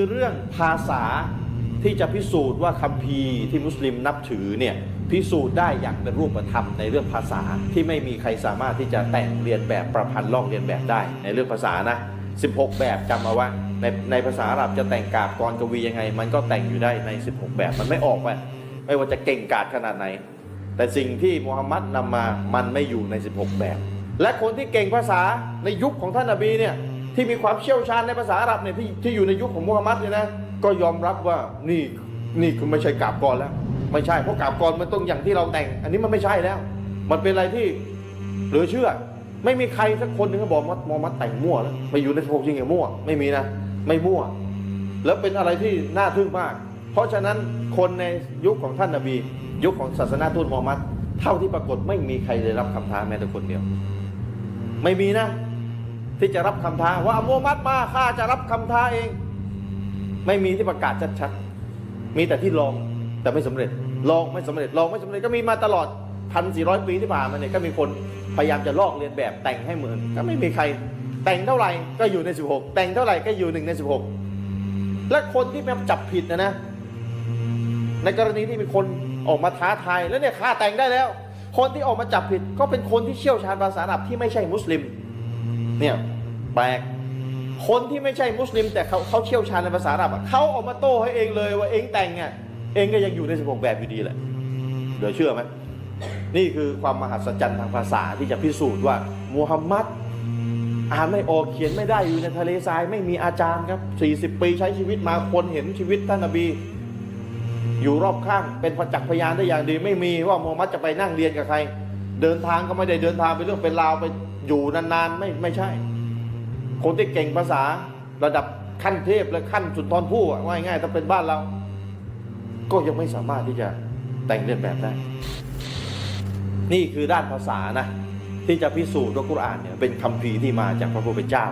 คือเรื่องภาษาที่จะพิสูจน์ว่าคัมภีร์ที่มุสลิมนับถือเนี่ยพิสูจน์ได้อย่างเป็นรูปธรรมในเรื่องภาษาที่ไม่มีใครสามารถที่จะแต่งเรียนแบบประพันธ์ลอกเรียนแบบได้ในเรื่องภาษานะ 16 แบบจำเอาไว้ในในภาษาอาหรับจะแต่งกาบกรกวียังไง มันก็แต่งอยู่ได้ใน 16 แบบมันไม่ออกไปไม่ว่าจะเก่งกาจขนาดไหน แต่สิ่งที่มูฮัมหมัดนำมามันไม่อยู่ใน 16 แบบ และคนที่เก่งภาษาในยุคของท่านนบีเนี่ย ที่มีความเชี่ยวชาญในภาษาอาหรับเนี่ยที่ที่อยู่ในยุคของมูฮัมหมัดเนี่ยนะก็ยอมรับว่านี่นี่คือไม่ใช่กาบกรแล้ว ไม่ใช่เพราะกาบกรมันต้องอย่างที่เราแต่ง อันนี้มันไม่ใช่แล้ว มันเป็นอะไรที่เหลือเชื่อ ไม่มีใครสักคนหนึงก็บอกมูฮัมหมัดแต่งมั่วแล้วไปอยู่ใน16จริงอย่างมั่วไม่มีนะ ไม่มั่ว แล้วเป็นอะไรที่น่าทึ่งมาก เพราะฉะนั้นคนในยุคของท่านนบี ยุคของศาสนาทูตมูฮัมมัดเท่าที่ปรากฏไม่มีใครได้รับคำท้าแม้แต่คนเดียว ไม่มีนะ ที่จะรับคำท้าว่ามูฮัมหมัดมาข้าจะรับคำท้าเอง ไม่มีที่ประกาศชัดๆมีแต่ที่ลองแต่ไม่สำเร็จ ลองไม่สำเร็จลองไม่สำเร็จก็มีมาตลอดพันสี่ร้อยปีที่ผ่านมาเนี่ยก็มีคนพยายามจะลอกเลียนแบบแต่งให้เหมือน ก็ไม่มีใครแต่งเท่าไหร่ก็อยู่ใน 16 แต่งเท่าไหร่ก็อยู่หนึ่งใน 16 และคนที่มาจับผิดนะนะ ในกรณีที่มีคนออกมาท้าทายแล้วเนี่ยฆ่าแต่งได้แล้ว คนที่ออกมาจับผิดก็เป็นคนที่เชี่ยวชาญภาษาอาหรับที่ไม่ใช่มุสลิม เนี่ยแปลกคนที่ไม่ใช่มุสลิม แต่เขาเขาเชี่ยวชาญในภาษาอาหรับอะเขาออกมาโต้ให้เองเลยว่าเองแต่งอะเองก็ยังอยู่ใน16แบบอยู่ดีแหละเดี๋ยวเชื่อไหมนี่คือความมหัศจรรย์ทางภาษาที่จะพิสูจน์ว่ามูฮัมมัดอ่านไม่ออกเขียนไม่ได้อยู่ในทะเลทรายไม่มีอาจารย์ครับ 40 ปีใช้ชีวิตมาคนเห็นชีวิตท่านนบี อยู่รอบข้างเป็นประจักษ์พยานได้อย่างดี ไม่มีว่ามูฮัมหมัดจะไปนั่งเรียนกับใคร เดินทางก็ไม่ได้เดินทางไปเรื่องเป็นราวไปอยู่นานๆไม่ไม่ใช่ คนที่เก่งภาษาระดับขั้นเทพและขั้นสุนทรภู่อะว่าง่ายๆถ้าเป็นบ้านเรา ก็ยังไม่สามารถที่จะแต่งเรียนแบบได้ นี่คือด้านภาษานะ ที่จะพิสูจน์ว่ากุรอานเนี่ยเป็นคำพีที่มาจากพระพุทธเจ้า